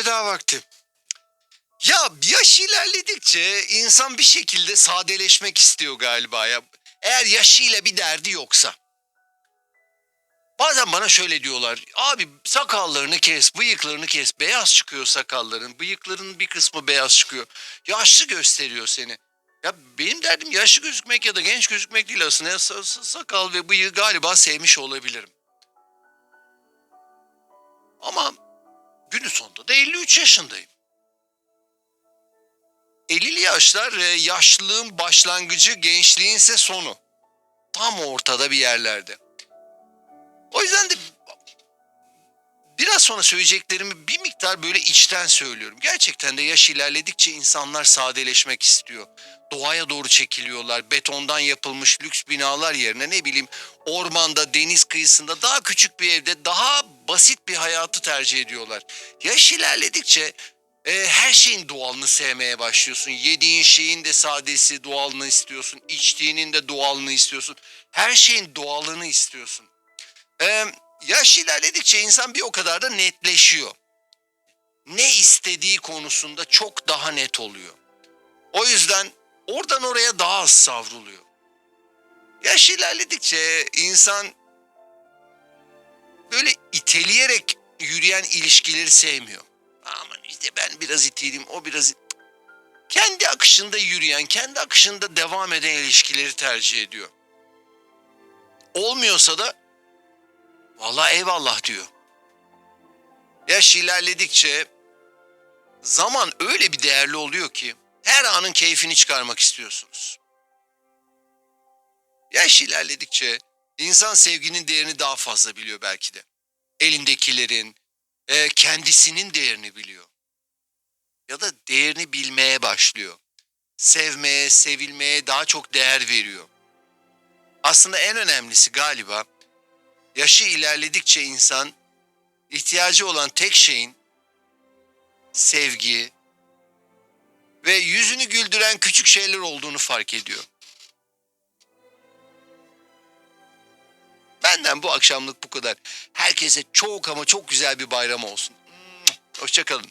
Veda vakti. Ya yaş ilerledikçe insan bir şekilde sadeleşmek istiyor galiba ya. Eğer yaşıyla bir derdi yoksa. Bazen bana şöyle diyorlar. Abi sakallarını kes, bıyıklarını kes. Beyaz çıkıyor sakalların. Bıyıkların bir kısmı beyaz çıkıyor. Yaşlı gösteriyor seni. Ya benim derdim yaşlı gözükmek ya da genç gözükmek değil aslında. Ya sa- sa- sakal ve bıyığı galiba sevmiş olabilirim. Ama sonunda da 53 yaşındayım. 50'li yaşlar e, yaşlılığın başlangıcı, gençliğin ise sonu. Tam ortada bir yerlerde. O yüzden de biraz sonra söyleyeceklerimi bir miktar böyle içten söylüyorum. Gerçekten de yaş ilerledikçe insanlar sadeleşmek istiyor. Doğaya doğru çekiliyorlar. Betondan yapılmış lüks binalar yerine ne bileyim ormanda, deniz kıyısında daha küçük bir evde daha basit bir hayatı tercih ediyorlar. Yaş ilerledikçe e, her şeyin doğalını sevmeye başlıyorsun. Yediğin şeyin de sadesi doğalını istiyorsun. İçtiğinin de doğalını istiyorsun. Her şeyin doğalını istiyorsun. Ee, yaş ilerledikçe insan bir o kadar da netleşiyor. Ne istediği konusunda çok daha net oluyor. O yüzden oradan oraya daha az savruluyor. Yaş ilerledikçe insan iteleyerek yürüyen ilişkileri sevmiyor. Aman işte ben biraz iteleyim, o biraz... Kendi akışında yürüyen, kendi akışında devam eden ilişkileri tercih ediyor. Olmuyorsa da Vallahi eyvallah diyor. Yaş ilerledikçe zaman öyle bir değerli oluyor ki her anın keyfini çıkarmak istiyorsunuz. Yaş ilerledikçe insan sevginin değerini daha fazla biliyor belki de. Elindekilerin, e, kendisinin değerini biliyor. Ya da değerini bilmeye başlıyor. Sevmeye, sevilmeye daha çok değer veriyor. Aslında en önemlisi galiba yaşı ilerledikçe insan ihtiyacı olan tek şeyin sevgi ve yüzünü güldüren küçük şeyler olduğunu fark ediyor. Benden bu akşamlık bu kadar. Herkese çok ama çok güzel bir bayram olsun. Hoşçakalın.